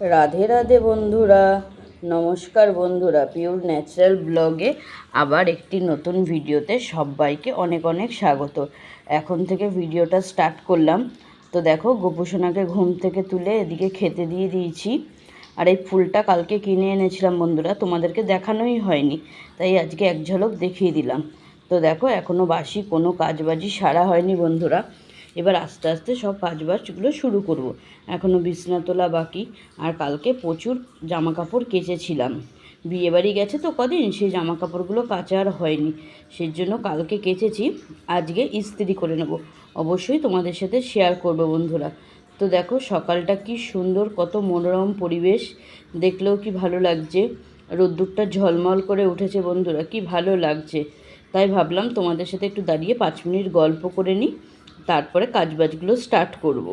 রাধে রাধে বন্ধুরা, নমস্কার বন্ধুরা পিওর ন্যাচারাল ব্লগে আবার একটি নতুন ভিডিওতে সবাইকে অনেক অনেক স্বাগত। এখন থেকে ভিডিওটা স্টার্ট করলাম। তো দেখো, গোপুসোনাকে ঘুম থেকে তুলে এদিকে খেতে দিয়ে দিয়েছি। আর এই ফুলটা কালকে কিনে এনেছিলাম বন্ধুরা, তোমাদেরকে দেখানোই হয়নি, তাই আজকে এক ঝলক দেখিয়ে দিলাম। তো দেখো এখনও বাসি কোনো কাজবাজি সারা হয়নি বন্ধুরা। এবার আস্তে আস্তে সব কাজবাজগুলো শুরু করব। এখনও বিছনা তোলা বাকি, আর কালকে প্রচুর জামা কাপড় কেচেছিলাম বিয়েবাড়ি গেছে তো কদিন, সেই জামা কাপড়গুলো কাচা আর হয়নি। সেই জন্য কালকে কেচেছি, আজকে ইস্ত্রি করে নেব। অবশ্যই তোমাদের সাথে শেয়ার করব বন্ধুরা। তো দেখো সকালটা কি সুন্দর, কত মনোরম পরিবেশ। দেখলেও কি ভালো লাগছে। রোদ্দুরটা ঝলমল করে উঠেছে বন্ধুরা, কি ভালো লাগছে। তাই ভাবলাম তোমাদের সাথে একটু দাঁড়িয়ে পাঁচ মিনিট গল্প করে নিই। তারপরে কাজবাজগুলো স্টার্ট করব।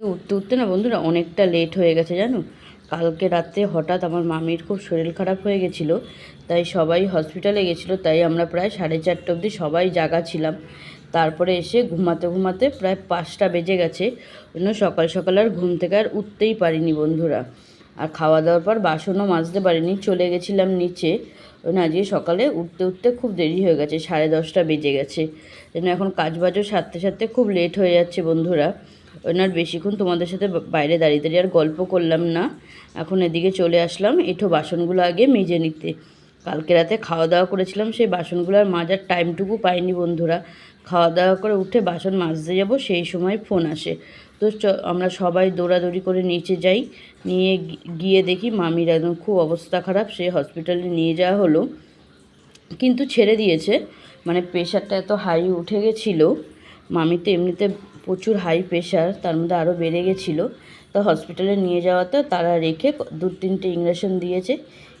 উঠতে উঠতে না বন্ধুরা অনেকটা লেট হয়ে গেছে জানো? কালকে রাতে হঠাৎ আমার মামির খুব শরীর খারাপ হয়ে গেছিল, তাই সবাই হসপিটালে গেছিল, তাই আমরা প্রায় সাড়ে চারটে অবধি সবাই জাগা ছিলাম। তারপরে এসে ঘুমাতে ঘুমাতে প্রায় পাঁচটা বেজে গেছে। জন্য সকাল সকাল আর ঘুম থেকে আর উঠতেই পারিনি বন্ধুরা। আর খাওয়া দাওয়ার পর বাসনও মাজতে পারিনি, চলে গেছিলাম নিচে। ওই আজকে সকালে উঠতে উঠতে খুব দেরি হয়ে গেছে, সাড়ে দশটা বেজে গেছে। জন্য এখন কাজ বাজও সারতে সারতে খুব লেট হয়ে যাচ্ছে বন্ধুরা। ওই আর বেশিক্ষণ তোমাদের সাথে বাইরে দাঁড়িয়ে দাঁড়িয়ে আর গল্প করলাম না। এখন এদিকে চলে আসলাম, এঠো বাসনগুলো আগে মেজে নিতে। কালকে রাতে খাওয়া দাওয়া করেছিলাম, সেই বাসনগুলো আর মাজার টাইমটুকু পাইনি বন্ধুরা। খাওয়া দাওয়া করে উঠে বাসন মাজতে যাব, সেই সময় ফোন আসে। তো আমরা সবাই দৌড়াদৌড়ি করে নিচে যাই। নিয়ে গিয়ে দেখি মামির একদম খুব অবস্থা খারাপ, সে হসপিটালে নিয়ে যাওয়া হলো। কিন্তু ছেড়ে দিয়েছে। মানে প্রেশারটা এত হাই উঠে গেছিল। মামি তো এমনিতে প্রচুর হাই প্রেশার, তার মধ্যে আরও বেড়ে গেছিল। তো হসপিটালে নিয়ে যাওয়াতে তারা রেখে দু তিনটে ইঞ্জেকশন দিয়েছে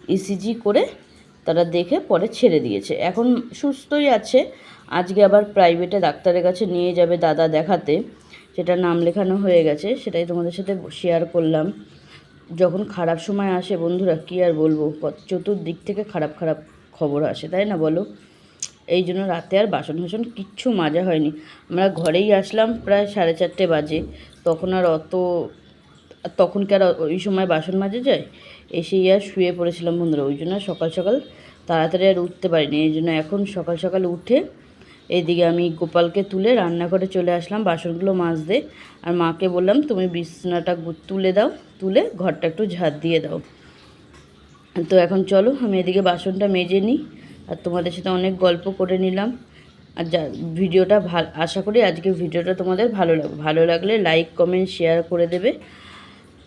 ইসিজি করে তারা দেখে পরে ছেড়ে দিয়েছে। এখন সুস্থই আছে। আজকে আবার প্রাইভেটে ডাক্তারের কাছে নিয়ে যাবে দাদা দেখাতে। সেটা নাম লেখানো হয়ে গেছে, সেটাই তোমাদের সাথে শেয়ার করলাম। যখন খারাপ সময় আসে, বন্ধুরা, কী আর বলব? চতুর্দিক থেকে খারাপ খারাপ খবর আসে, তাই না বলো? এই জন্য রাতে আর বাসন ফাসন কিচ্ছু মাজা হয়নি। আমরা ঘরেই আসলাম প্রায় সাড়ে চারটে বাজে। তখন আর অত, তখন কি আর ওই সময় বাসন মাজা যায়? এসেই আর শুয়ে পড়েছিলাম বন্ধুরা, ওই জন্য সকাল সকাল তাড়াতাড়ি আর উঠতে পারিনি। এই জন্য এখন সকাল সকাল উঠে এইদিকে আমি গোপালকে তুলে রান্নাঘরে চলে আসলাম, বাসনগুলো মাজতে। আর মাকে বললাম, তুমি বিছনাটা তুলে দাও, তুলে ঘরটা একটু ঝাঁট দিয়ে দাও। তো এখন চলো, আমি এদিকে বাসনটা মেজে নিই। আর তোমাদের সাথে অনেক গল্প করে নিলাম। আর যা, ভিডিওটা ভালো, আশা করি আজকে ভিডিওটা তোমাদের ভালো লাগবে ভালো লাগলে লাইক কমেন্ট শেয়ার করে দেবে।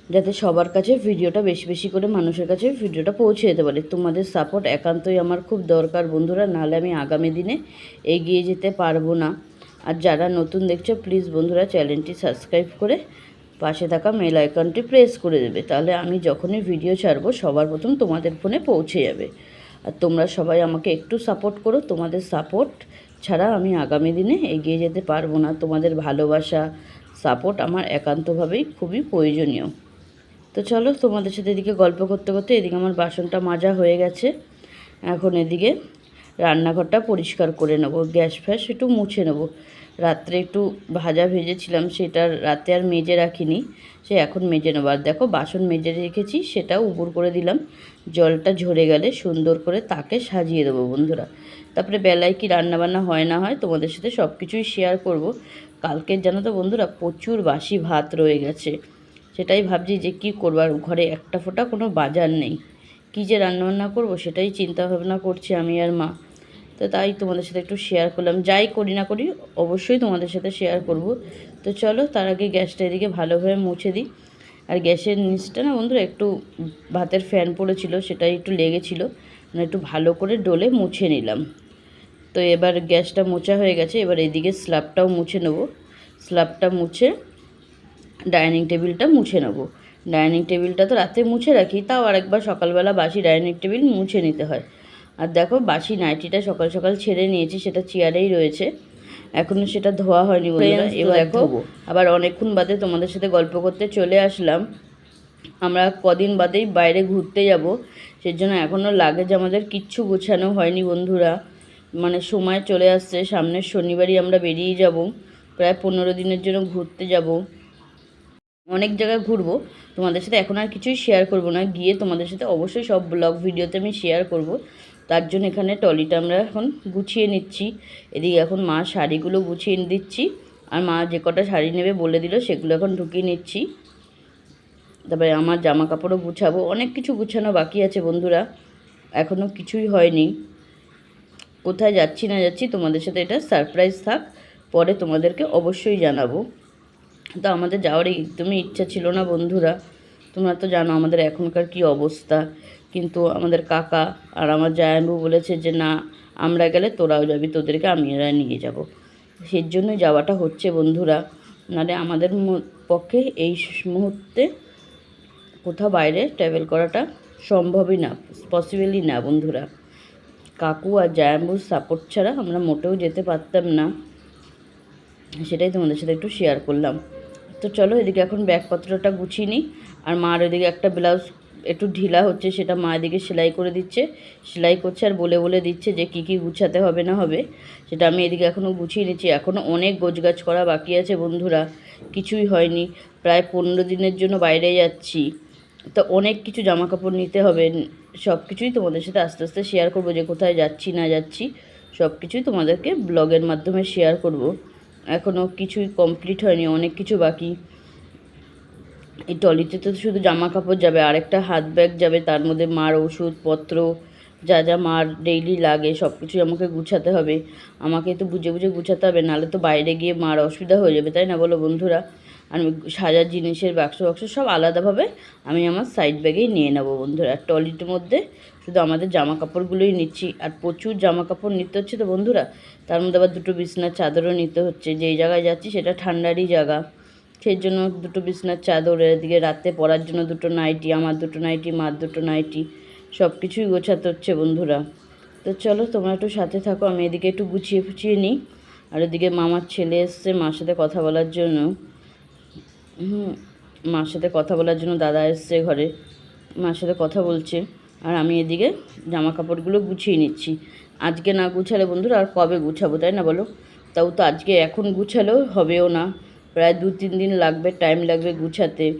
যাতে সবার কাছে ভিডিওটা বেশি বেশি করে মানুষের কাছে ভিডিওটা পৌঁছে যেতে পারে। তোমাদের সাপোর্ট একান্তই আমার খুব দরকার বন্ধুরা, নাহলে আমি আগামী দিনে এগিয়ে যেতে পারব না। আর যারা নতুন দেখছ প্লিজ বন্ধুরা চ্যানেলটি সাবস্ক্রাইব করে পাশে থাকা মেল আইকনটি প্রেস করে দেবে। তাহলে আমি যখনই ভিডিও ছাড়বো, সবার প্রথম তোমাদের ফোনে পৌঁছে যাবে। আর তোমরা সবাই আমাকে একটু সাপোর্ট করো। তোমাদের সাপোর্ট ছাড়া আমি আগামী দিনে এগিয়ে যেতে পারব না। তোমাদের ভালোবাসা সাপোর্ট আমার একান্তভাবেই খুবই প্রয়োজনীয়। তো চলো তোমাদের সাথে এদিকে গল্প করতে করতে এদিকে আমার বাসনটা মাজা হয়ে গেছে। এখন এদিকে রান্নাঘরটা পরিষ্কার করে নেব, গ্যাস ফ্যাস একটু মুছে নেব। রাত্রে একটু ভাজা ভেজেছিলাম, সেটা রাতে আর মেজে রাখিনি, সে এখন মেজে নেব। আর দেখো বাসন মেজে রেখেছি, সেটাও উপর করে দিলাম। জলটা ঝরে গেলে সুন্দর করে তাকে সাজিয়ে দেবো বন্ধুরা। তারপরে বেলায় কি রান্নাবান্না হয় না হয় তোমাদের সাথে সব কিছুই শেয়ার করব। কালকের জানো তো বন্ধুরা প্রচুর বাসি ভাত রয়ে গেছে। সেটাই ভাবছি যে কি করব আর ঘরে একটা ফোঁটা কোনো বাজার নেই। কী যে রান্নাবান্না করব সেটাই চিন্তা ভাবনা করছি আমি আর মা। তো তাই তোমাদের সাথে একটু শেয়ার করলাম। যাই করি না করি, অবশ্যই তোমাদের সাথে শেয়ার করব। তো চলো তার আগে গ্যাসটা এদিকে ভালোভাবে মুছে দিই। আর গ্যাসের নিচটা না বন্ধুরা একটু ভাতের ফ্যান পড়েছিল, সেটাই একটু লেগেছিল। মানে একটু ভালো করে ডলে মুছে নিলাম। তো এবার গ্যাসটা মোছা হয়ে গেছে, এবার এদিকে স্ল্যাবটাও মুছে নেব। স্ল্যাবটা মুছে ডাইনিং টেবিলটা মুছে নেব। ডাইনিং টেবিলটা তো রাতে মুছে রাখি তাও আরেকবার সকালবেলা বাসি ডাইনিং টেবিল মুছে নিতে হয়। আর দেখো বাসি নাইটিটা সকাল সকাল ছেড়ে নিয়েছি সেটা চেয়ারেই রয়েছে। এখনও সেটা ধোয়া হয়নি বন্ধুরা। এবার দেখো আবার অনেকক্ষণ বাদে তোমাদের সাথে গল্প করতে চলে আসলাম। আমরা কদিন বাদেই বাইরে ঘুরতে যাব সেজন্য এখনও লাগেজ আমাদের কিচ্ছু গোছানো হয়নি বন্ধুরা। মানে সময় চলে আসছে সামনের শনিবারই আমরা বেরিয়ে যাব। প্রায় পনেরো দিনের জন্য ঘুরতে যাব। অনেক জায়গায় ঘুরবো। তোমাদের সাথে এখন আর কিছুই শেয়ার করব না। গিয়ে তোমাদের সাথে অবশ্যই সব ব্লগ ভিডিওতে আমি শেয়ার করব। তার জন্য এখানে টলিটা আমরা এখন গুছিয়ে নিচ্ছি। এদিকে এখন মা শাড়িগুলো গুছিয়ে দিচ্ছি। আর মা যে কটা শাড়ি নেবে বলে দিল, সেগুলো এখন ঢুকিয়ে নিচ্ছি। তারপরে আমার জামা কাপড়ও গুছাবো। অনেক কিছু গুছানো বাকি আছে বন্ধুরা। এখনও কিছুই হয়নি। কোথায় যাচ্ছি না যাচ্ছি তোমাদের সাথে এটা সারপ্রাইজ থাক। পরে তোমাদেরকে অবশ্যই জানাব। তো আমাদের যাওয়ার একদমই ইচ্ছা ছিল না, বন্ধুরা। তোমরা তো জানো আমাদের এখনকার কি অবস্থা। কিন্তু আমাদের কাকা আর আমার জায়ানবু বলেছে যে, না, আমরা গেলে তোরাও যাবি, তোদেরকে আমি এরা নিয়ে যাব। সেই জন্য যাওয়াটা হচ্ছে, বন্ধুরা। নাহলে আমাদের পক্ষে এই মুহূর্তে কোথাও বাইরে ট্রাভেল করাটা সম্ভবই না পসিবলই না, বন্ধুরা। কাকু আর জায়াম্বুর সাপোর্ট ছাড়া আমরা মোটেও যেতে পারতাম না। সেটাই তোমাদের সাথে একটু শেয়ার করলাম। তো চলো এদিকে এখন ব্যাগপত্রটা গুছিয়ে নিই। আর মার ওদিকে একটা ব্লাউজ একটু ঢিলা হচ্ছে, সেটা মা এদিকে সেলাই করে দিচ্ছে। সেলাই করছে আর বলে বলে দিচ্ছে যে কী কী গুছাতে হবে না হবে, সেটা আমি এদিকে এখনও গুছিয়ে নিচ্ছি। এখনও অনেক গোছগাছ করা বাকি আছে বন্ধুরা, কিছুই হয়নি। প্রায় পনেরো দিনের জন্য বাইরে যাচ্ছি। তো অনেক কিছু জামা কাপড় নিতে হবে, সব কিছুই তোমাদের সাথে আস্তে আস্তে শেয়ার করব যে কোথায় যাচ্ছি না যাচ্ছি, সব কিছুই তোমাদেরকে ব্লগের মাধ্যমে শেয়ার করব। এখনও কিছুই কমপ্লিট হয়নি, অনেক কিছু বাকি। এই টলিতে তো শুধু জামা কাপড় যাবে, আরেকটা হাত ব্যাগ যাবে, তার মধ্যে মার ওষুধপত্র, যা যা মার ডেইলি লাগে সব কিছুই আমাকে গুছাতে হবে। আমাকে তো বুঝে বুঝে গুছাতে হবে, নাহলে তো বাইরে গিয়ে মার অসুবিধা হয়ে যাবে, তাই না বলো বন্ধুরা? আর আমি সাজার জিনিসের বাক্স বাক্স সব আলাদাভাবে আমি আমার সাইড ব্যাগেই নিয়ে নেব বন্ধুরা আর টলিটির মধ্যে শুধু আমাদের জামা কাপড়গুলোই নিচ্ছি। আর প্রচুর জামা কাপড় নিতে হচ্ছে তো বন্ধুরা। তার মধ্যে আবার দুটো বিছনার চাদরও নিতে হচ্ছে। যেই জায়গায় যাচ্ছি সেটা ঠান্ডারই জায়গা। সেই জন্য দুটো বিছনার চাদর, এদিকে রাতে পরার জন্য দুটো নাইটি, আমার দুটো নাইটি, মার দুটো নাইটি সব কিছুই গোছাতে হচ্ছে বন্ধুরা। তো চলো তোমরা একটু সাথে থাকো, আমি এদিকে একটু গুছিয়ে ফুছিয়ে নিই। আর এদিকে মামার ছেলে এসছে মার সাথে কথা বলার জন্য। মার সাথে কথা বলার জন্য দাদা এসছে ঘরে। মার সাথে কথা বলছে। আর আমি এদিকে জামা কাপড়গুলো গুছিয়ে নিচ্ছি। আজকে না গুছালে বন্ধুরা আর কবে গুছাবো, তাই না বলো? তাও তো আজকে এখন গুছালেও হবেও না। প্রায় দু তিন দিন লাগবে টাইম লাগবে গুছাতে।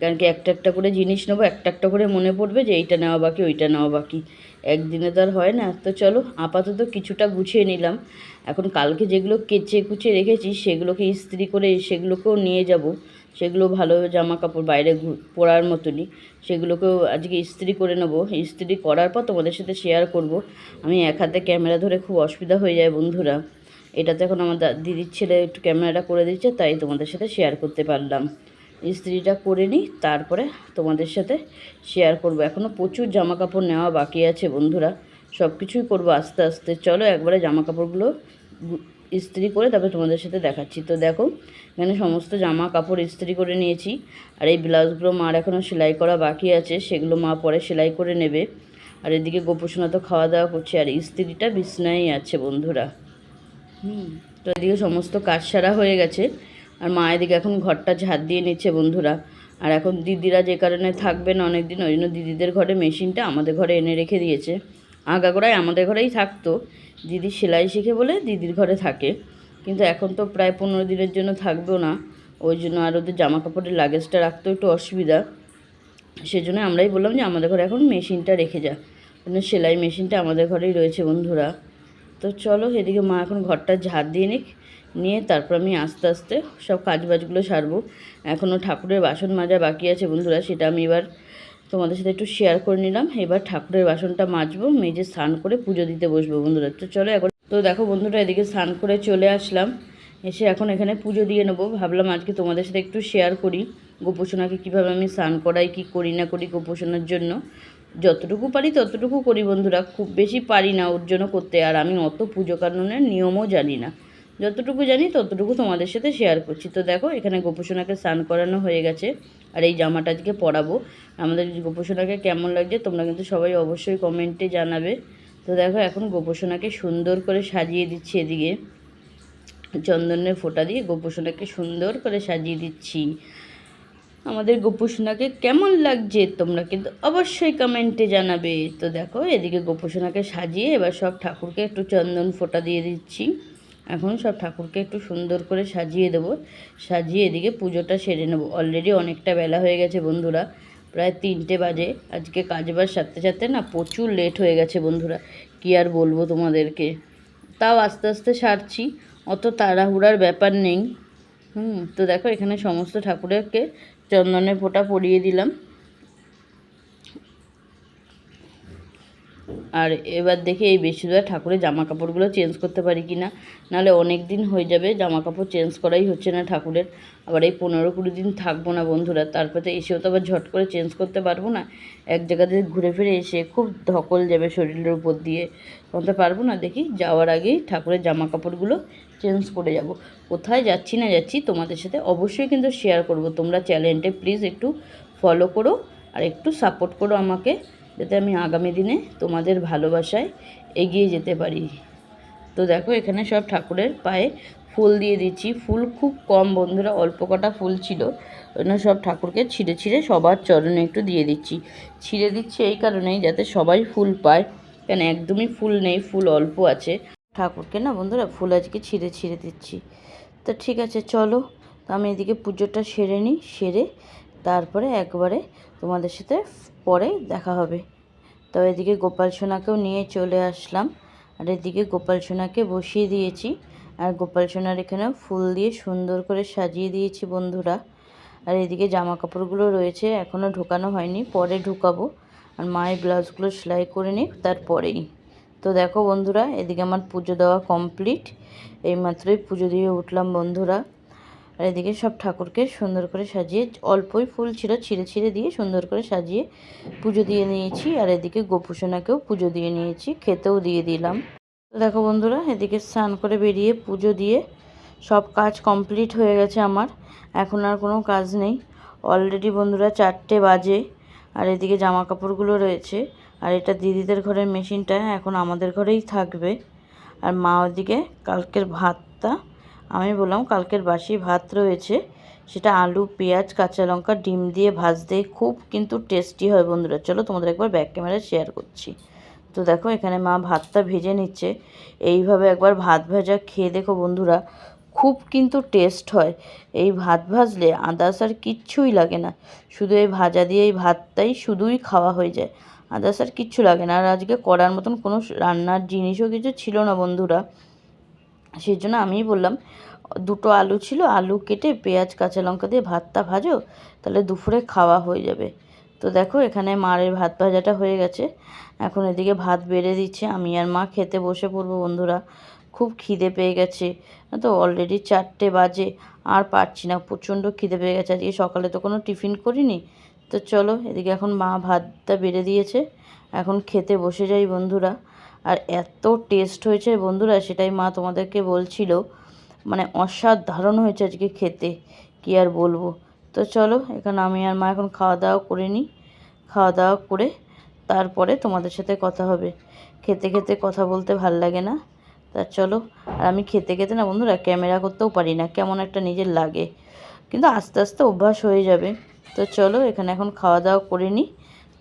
কারণ কি একটা একটা করে জিনিস নেব, একটা একটা করে মনে পড়বে যে এইটা নেওয়া বাকি, ওইটা নেওয়া বাকি। একদিনে তো আর হয় না। তো চলো, আপাতত কিছুটা গুছিয়ে নিলাম। এখন কালকে যেগুলো কেচে কুচে রেখেছি, সেগুলোকে ইস্ত্রি করে সেগুলোকেও নিয়ে যাব। সেগুলো ভালো জামা কাপড় বাইরে পরার মতনই। সেগুলোকেও আজকে ইস্ত্রি করে নেব। ইস্ত্রি করার পর তোমাদের সাথে শেয়ার করব। আমি এক হাতে ক্যামেরা ধরে খুব অসুবিধা হয়ে যায় বন্ধুরা। এটাতে এখন আমার দিদির ছেলে একটু ক্যামেরাটা করে দিচ্ছে, তাই তোমাদের সাথে শেয়ার করতে পারলাম। ইস্ত্রিটা করে নিই, তারপরে তোমাদের সাথে শেয়ার করব। এখনও প্রচুর জামা কাপড় নেওয়া বাকি আছে বন্ধুরা। সব কিছুই করব আস্তে আস্তে। চলো একবারে জামা কাপড়গুলো ইস্ত্রি করে তারপরে তোমাদের সাথে দেখাচ্ছি। তো দেখো এখানে সমস্ত জামা কাপড় ইস্ত্রি করে নিয়েছি। আর এই ব্লাউজগুলো মার এখনও সেলাই করা বাকি আছে সেগুলো মা পরে সেলাই করে নেবে। আর এদিকে গোপোষণা তো খাওয়া দাওয়া করছে আর ইস্ত্রিটা বিছনায় আছে বন্ধুরা। হুম। তো এদিকে সমস্ত কাজ সারা হয়ে গেছে। আর মা এদিকে এখন ঘরটা ঝাড় দিয়ে নিচ্ছে বন্ধুরা। আর এখন দিদিরা যে কারণে থাকবে না অনেক দিন ওই জন্য দিদিদের ঘরে মেশিনটা আমাদের ঘরে এনে রেখে দিয়েছে। আগাগোড়ায় আমাদের ঘরেই থাকতো। দিদি সেলাই শিখে বলে দিদির ঘরে থাকে। কিন্তু এখন তো প্রায় পনেরো দিনের জন্য থাকবেও না। ওই জন্য আর ওদের জামা কাপড়ের লাগেজটা রাখতেও একটু অসুবিধা। সেজন্য আমরাই বললাম যে আমাদের ঘরে এখন মেশিনটা রেখে যা। জন্য সেলাই মেশিনটা আমাদের ঘরেই রয়েছে বন্ধুরা। তো চলো এদিকে মা এখন ঘরটা ঝাড় দিয়ে নিক। নিয়ে তারপর আমি আস্তে আস্তে সব কাজ বাজগুলো সারবো। এখনও ঠাকুরের বাসন মাজা বাকি আছে বন্ধুরা, সেটা আমি এবার তোমাদের সাথে একটু শেয়ার করে নিলাম। এবার ঠাকুরের বাসনটা মাজবো, মেজে স্নান করে পুজো দিতে বসবো বন্ধুরা। তো চলো এখন তো দেখো বন্ধুরা, এদিকে স্নান করে চলে আসলাম। এসে এখন এখানে পুজো দিয়ে নেব। ভাবলাম আজকে তোমাদের সাথে একটু শেয়ার করি গোপোষণাকে কীভাবে আমি স্নান করাই, কি করি না করি গোপোষণার জন্য। যতটুকু পারি ততটুকু করি বন্ধুরা। খুব বেশি পারি না ওর জন্য করতে, আর আমি অত পুজো কানুনের নিয়মও জানি না। যতটুকু জানি ততটুকু তোমাদের সাথে শেয়ার করছি। তো দেখো, এখানে গোপোষণাকে স্নান করানো হয়ে গেছে, আর এই জামাটা আজকে পরাবো। আমাদের গোপোষণাকে কেমন লাগছে তোমরা কিন্তু সবাই অবশ্যই কমেন্টে জানাবে। তো দেখো, এখন গোপোষণাকে সুন্দর করে সাজিয়ে দিচ্ছি এদিকে। চন্দনের ফোঁটা দিয়ে গোপোষণাকে সুন্দর করে সাজিয়ে দিচ্ছি। আমাদের গোপোষণাকে কেমন লাগছে তোমরা কিন্তু অবশ্যই কমেন্টে জানাবে। তো দেখো, এদিকে গোপোষণাকে সাজিয়ে এবার সব ঠাকুরকে একটু চন্দন ফোঁটা দিয়ে দিচ্ছি। এখন সব ঠাকুরকে একটু সুন্দর করে সাজিয়ে দেবো। সাজিয়ে এদিকে পুজোটা সেরে নেব। অলরেডি অনেকটা বেলা হয়ে গেছে বন্ধুরা, প্রায় তিনটে বাজে। আজকে কাজবার সারতে সারতে না প্রচুর লেট হয়ে গেছে বন্ধুরা, কী আর বলব তোমাদেরকে। তাও আস্তে আস্তে সারছি, অত তাড়াহুড়ার ব্যাপার নেই। হুম, তো দেখো এখানে সমস্ত ঠাকুরকে চন্দনের ফোঁটা পরিয়ে দিলাম। আর এবার দেখি এই বৃহস্পতিবার ঠাকুরের জামা কাপড়গুলো চেঞ্জ করতে পারি কি না নাহলে অনেক দিন হয়ে যাবে জামা কাপড় চেঞ্জ করাই হচ্ছে না ঠাকুরের। আবার এই পনেরো কুড়ি দিন থাকব না বন্ধুরা, তারপরে এসেও তো আবার ঝট করে চেঞ্জ করতে পারব না। এক জায়গাতে ঘুরে ফিরে এসে খুব ধকল যাবে শরীরের উপর দিয়ে। করতে পারব না দেখি, যাওয়ার আগেই ঠাকুরের জামা কাপড়গুলো চেঞ্জ করে যাব। কোথায় যাচ্ছি না যাচ্ছি তোমাদের সাথে অবশ্যই কিন্তু শেয়ার করব। তোমরা চ্যানেলটা প্লিজ একটু ফলো করো আর একটু সাপোর্ট করো আমাকে। যাতে আমি আগামী দিনে তোমাদের ভালোবাসায় এগিয়ে যেতে পারি। তো দেখো, এখানে সব ঠাকুরের পায়ে ফুল দিয়ে দিচ্ছি। ফুল খুব কম, বন্ধুরা, অল্প কটা ফুল ছিল। জন্য সব ঠাকুরকে ছিঁড়ে ছিঁড়ে সবার চরণে একটু দিয়ে দিচ্ছি। ছিঁড়ে দিচ্ছি এই কারণেই যাতে সবাই ফুল পায়। কেন, একদমই ফুল নেই, ফুল অল্প আছে। ঠাকুরকে না, বন্ধুরা, ফুল আজকে ছিঁড়ে ছিঁড়ে দিচ্ছি। তো ঠিক আছে, চলো। আমি এদিকে পুজোটা সেরে নিই, সেরে তারপরে একবারে তোমাদের সাথে পরে দেখা হবে। তো এদিকে গোপাল সোনাকেও নিয়ে চলে আসলাম। আর এদিকে গোপাল সোনাকে বসিয়ে দিয়েছি। আর গোপাল সোনার এখানে ফুল দিয়ে সুন্দর করে সাজিয়ে দিয়েছি বন্ধুরা। আর এদিকে জামা কাপড়গুলো রয়েছে এখনও ঢোকানো হয়নি, পরে ঢুকাবো। আর মায়ের ব্লাউজগুলো সেলাই করে নিই তারপরেই। তো দেখো বন্ধুরা, এদিকে আমার পুজো দেওয়া কমপ্লিট। এইমাত্রই পুজো দিয়ে উঠলাম বন্ধুরা। আর এদিকে সব ঠাকুরকে সুন্দর করে সাজিয়ে অল্পই ফুল ছিল, ছিঁড়ে ছিঁড়ে দিয়ে সুন্দর করে সাজিয়ে পুজো দিয়ে নিয়েছি। আর এদিকে গোপুসোনাকেও পুজো দিয়ে নিয়েছি, খেতেও দিয়ে দিলাম। দেখো বন্ধুরা, এদিকে স্নান করে বেরিয়ে পুজো দিয়ে সব কাজ কমপ্লিট হয়ে গেছে আমার। এখন আর কোনো কাজ নেই। অলরেডি বন্ধুরা চারটে বাজে, আর এদিকে জামা কাপড়গুলো রয়েছে। আর এটা দিদিদের ঘরের মেশিনটা, এখন আমাদের ঘরেই থাকবে। আর মা ওদিকে কালকের ভাতটা আমি বললাম কালকের বাসি ভাত রয়েছে, সেটা আলু, পেঁয়াজ, কাঁচা লঙ্কা, ডিম দিয়ে ভাজতে খুব কিন্তু টেস্টি হয় বন্ধুরা। চলো তোমাদের একবার ব্যাক ক্যামেরা শেয়ার করছি। তো দেখো এখানে মা ভাতটা ভেজে নিচ্ছে। এইভাবে একবার ভাত ভাজা খেয়ে দেখো বন্ধুরা, খুব কিন্তু টেস্ট হয়। এই ভাত ভাজলে আদার্স আর কিচ্ছুই লাগে না। শুধু এই ভাজা দিয়ে এই ভাতটাই শুধুই খাওয়া হয়ে যায়। আদার্স আর কিচ্ছু লাগে না। আর আজকে করার মতন কোনো রান্নার জিনিসও কিছু ছিল না বন্ধুরা। সেই জন্য আমিই বললাম, দুটো আলু ছিল, আলু কেটে পেঁয়াজ, কাঁচা লঙ্কা দিয়ে ভাতটা ভাজো, তাহলে দুপুরে খাওয়া হয়ে যাবে। তো দেখো এখানে মারের ভাত ভাজাটা হয়ে গেছে। এখন এদিকে ভাত বেড়ে দিচ্ছে, আমি আর মা খেতে বসে পড়ব বন্ধুরা। খুব খিদে পেয়ে গেছে। তো অলরেডি চারটে বাজে, আর পারছি না, প্রচণ্ড খিদে পেয়ে গেছে। আজকে সকালে তো কোনো টিফিন করিনি। তো চলো, এদিকে এখন মা ভাতটা বেড়ে দিয়েছে। এখন খেতে বসে যাই বন্ধুরা। আর এত টেস্ট হয়েছে বন্ধুরা, সেটাই মা তোমাদেরকে বলছিল। মানে অসাধারণ হয়েছে আজকে খেতে, কি আর বলব। তো চলো, এখানে আমি আর মা এখন খাওয়া দাওয়া করে নিই। খাওয়া দাওয়া করে তারপরে তোমাদের সাথে কথা হবে। খেতে খেতে কথা বলতে ভালো লাগে না। তা চলো, আর আমি খেতে খেতে না বন্ধুরা ক্যামেরা করতেও পারি না, কেমন একটা নিজের লাগে। কিন্তু আস্তে আস্তে অভ্যাস হয়ে যাবে। তো চলো, এখানে এখন খাওয়া দাওয়া করে নিই।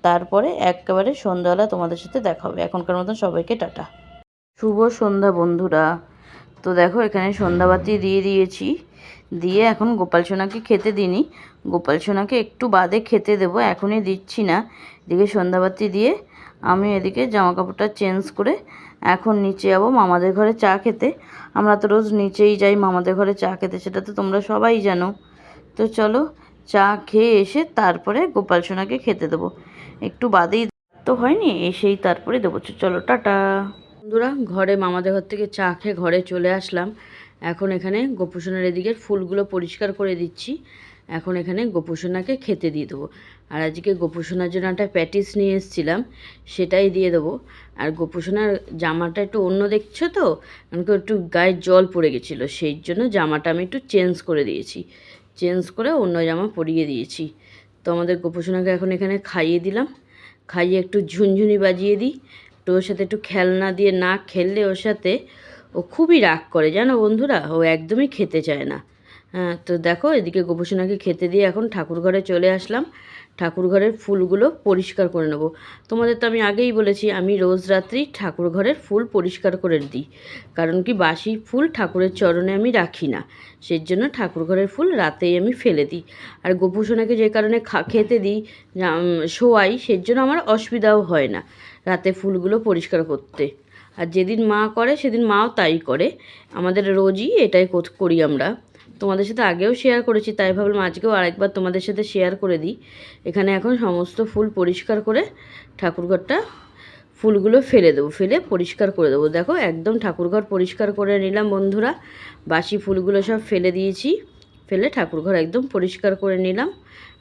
তারপরে একেবারে সন্ধ্যাবেলা তোমাদের সাথে দেখা হবে। এখনকার মতন সবাইকে টাটা। শুভ সন্ধ্যা বন্ধুরা। তো দেখো, এখানে সন্ধ্যাবাতি দিয়ে দিয়েছি। দিয়ে এখন গোপাল সোনাকে খেতে দিনি গোপাল সোনাকে একটু বাদে খেতে দেবো, এখনই দিচ্ছি না। এদিকে সন্ধ্যাবাতি দিয়ে আমি এদিকে জামা কাপড়টা চেঞ্জ করে এখন নিচে যাব মামাদের ঘরে চা খেতে। আমরা তো রোজ নিচেই যাই মামাদের ঘরে চা খেতে, সেটা তো তোমরা সবাই জানো। তো চলো চা খেয়ে এসে তারপরে গোপাল সোনাকে খেতে দেবো। একটু বাদেই তো হয়নি, এসেই তারপরে দেবো। চলো, টাটা। বন্ধুরা, ঘরে মামাদের ঘর থেকে চা খেয়ে ঘরে চলে আসলাম। এখন এখানে গোপুসোনার এদিকের ফুলগুলো পরিষ্কার করে দিচ্ছি। এখন এখানে গোপুসোনাকে খেতে দিয়ে দেবো। আর আজকে গোপুসোনার জন্য একটা প্যাটিস নিয়ে এসেছিলাম, সেটাই দিয়ে দেবো। আর গোপুসোনার জামাটা একটু অন্য দেখছ তো? কারণ কি একটু গায়ে জল পড়ে গেছিল, সেই জন্য জামাটা আমি একটু চেঞ্জ করে দিয়েছি। চেঞ্জ করে অন্য জামা পরিয়ে দিয়েছি। তো আমাদের গোপুসোনাকে এখন এখানে খাইয়ে দিলাম। খাইয়ে একটু ঝুনঝুনি বাজিয়ে দিই। তো ওর সাথে একটু খেলনা দিয়ে না খেললে ওর সাথে ও খুবই রাগ করে, জানো বন্ধুরা? ও একদমই খেতে চায় না। হ্যাঁ তো দেখো এদিকে গোপসোনাকে খেতে দিয়ে এখন ঠাকুর ঘরে চলে আসলাম। ঠাকুর ঘরের ফুলগুলো পরিষ্কার করে নেব। তোমাদের তো আমি আগেই বলেছি, আমি রোজ রাত্রি ঠাকুর ঘরের ফুল পরিষ্কার করে দিই। কারণ কি, বাসি ফুল ঠাকুরের চরণে আমি রাখি না। সেই জন্য ঠাকুর ঘরের ফুল রাতেই আমি ফেলে দিই। আর গোপুসোনাকে যে কারণে খেতে দিই শোয়াই সেই জন্য আমার অসুবিধাও হয় না রাতে ফুলগুলো পরিষ্কার করতে। আর যেদিন মা করে, সেদিন মাও তাই করে। আমাদের রোজই এটাই করি আমরা। তোমাদের সাথে আগেও শেয়ার করেছি, তাই ভাবলাম আজকেও আরেকবার তোমাদের সাথে শেয়ার করে দিই। এখানে এখন সমস্ত ফুল পরিষ্কার করে ঠাকুরঘরটা, ফুলগুলো ফেলে দেবো, ফেলে পরিষ্কার করে দেবো। দেখো একদম ঠাকুরঘর পরিষ্কার করে নিলাম বন্ধুরা, বাসি ফুলগুলো সব ফেলে দিয়েছি, ফেলে ঠাকুরঘর একদম পরিষ্কার করে নিলাম,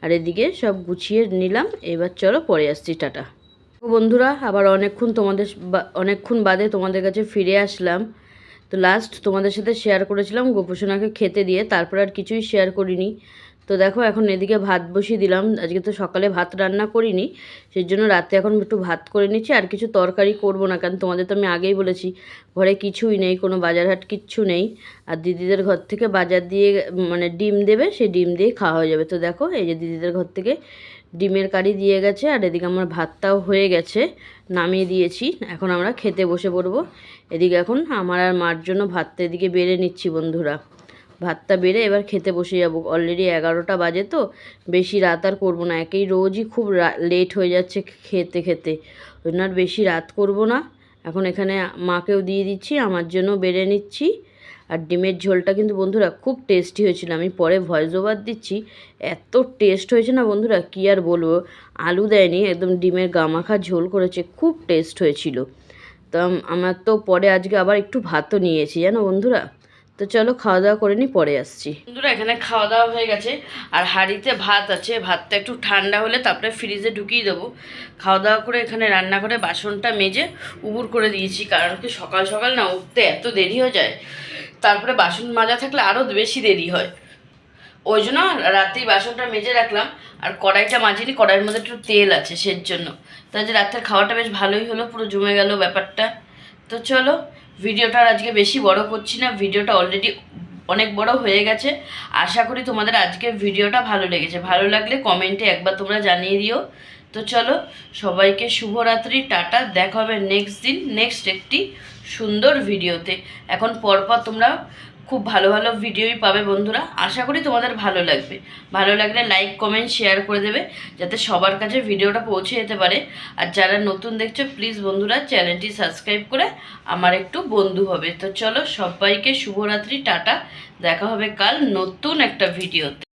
আর এদিকে সব গুছিয়ে নিলাম। এবার চলো পরে আসছি, টাটা। বন্ধুরা, আবার অনেকক্ষণ তোমাদের অনেকক্ষণ বাদে তোমাদের কাছে ফিরে আসলাম। তো লাস্ট তোমাদের সাথে শেয়ার করেছিলাম গোপোষণাকে খেতে দিয়ে, তারপর আর কিছুই শেয়ার করিনি। তো দেখো এখন এদিকে ভাত বসিয়ে দিলাম, আজকে তো সকালে ভাত রান্না করিনি সেই জন্য রাতে এখন একটু ভাত করে নিচ্ছি, আর কিছু তরকারি করব না, কারণ তোমাদের তো আমি আগেই বলেছি, ঘরে কিছুই নেই, কোনো বাজার হাট কিচ্ছু নেই, আর দিদিদের ঘর থেকে বাজার দিয়ে মানে ডিম দেবে সেই ডিম দিয়ে খাওয়া হয়ে যাবে। তো দেখো এই যে দিদিদের ঘর থেকে ডিমের কারি দিয়ে গেছে আর এদিকে আমার ভাতটাও হয়ে গেছে, নামিয়ে দিয়েছি। এখন আমরা খেতে বসে পড়ব। এদিকে এখন আমার আর মার জন্য ভাতটা এদিকে বেড়ে নিচ্ছি বন্ধুরা। ভাতটা বেড়ে এবার খেতে বসে যাব। অলরেডি এগারোটা বাজে তো, বেশি রাত আর করব না। একেই রোজই খুব লেট হয়ে যাচ্ছে খেতে খেতে। ওই আর বেশি রাত করব না। এখন এখানে মাকেও দিয়ে দিচ্ছি, আমার জন্য বেড়ে নিচ্ছি। আর ডিমের ঝোলটা কিন্তু বন্ধুরা খুব টেস্টি হয়েছিল। আমি পরে ভয়েস ওভার দিচ্ছি। এত টেস্ট হয়েছে না বন্ধুরা, কী আর বলব? আলু দেয়নি, একদম ডিমের গামাখা ঝোল করেছে, খুব টেস্ট হয়েছিল। তো আমার তো পরে আজকে আবার একটু ভাতও নিয়েছি, জানো বন্ধুরা? তো চলো খাওয়া দাওয়া করে নি পরে আসছি। বন্ধুরা, এখানে খাওয়া দাওয়া হয়ে গেছে, আর হাঁড়িতে ভাত আছে, ভাতটা একটু ঠান্ডা হলে তারপরে ফ্রিজে ঢুকিয়ে দেবো। খাওয়া দাওয়া করে এখানে রান্না করে বাসনটা মেজে, উবুর করে দিয়েছি, কারণ কি সকাল সকাল না, উঠতে এত দেরি হয়ে যায়। তারপরে বাসন মাজা থাকলে আরও বেশি দেরি হয়। ওই জন্য রাতেই বাসনটা মেজে রাখলাম, আর কড়াইটা মাজিনি, কড়াইয়ের মধ্যে একটু তেল আছে সের জন্য তাই যে রাতের খাওয়াটা বেশ ভালোই হলো, পুরো জমে গেল ব্যাপারটা। তো চলো, ভিডিওটা আর আজকে বেশি বড় করছি না, ভিডিওটা অলরেডি অনেক বড় হয়ে গেছে। আশা করি তোমাদের আজকের ভিডিওটা ভালো লেগেছে। ভালো লাগলে কমেন্টে একবার তোমরা জানিয়ে দিও। তো চলো, সবাইকে শুভরাত্রি, টাটা, দেখা হবে নেক্সট দিন নেক্সট একটি সুন্দর ভিডিওতে। এখন পরপর তোমরা খুব ভালো ভালো ভিডিওই পাবে বন্ধুরা। আশা করি তোমাদের ভালো লাগবে। ভালো লাগলে লাইক কমেন্ট শেয়ার করে দেবে যাতে সবার কাছে ভিডিওটা পৌঁছে যেতে পারে। আর যারা নতুন দেখছ প্লিজ বন্ধুরা চ্যানেলটি সাবস্ক্রাইব করে আমার একটু বন্ধু হবে। তো চলো সবাইকে শুভরাত্রি, টাটা। দেখা হবে কাল নতুন একটা ভিডিওতে।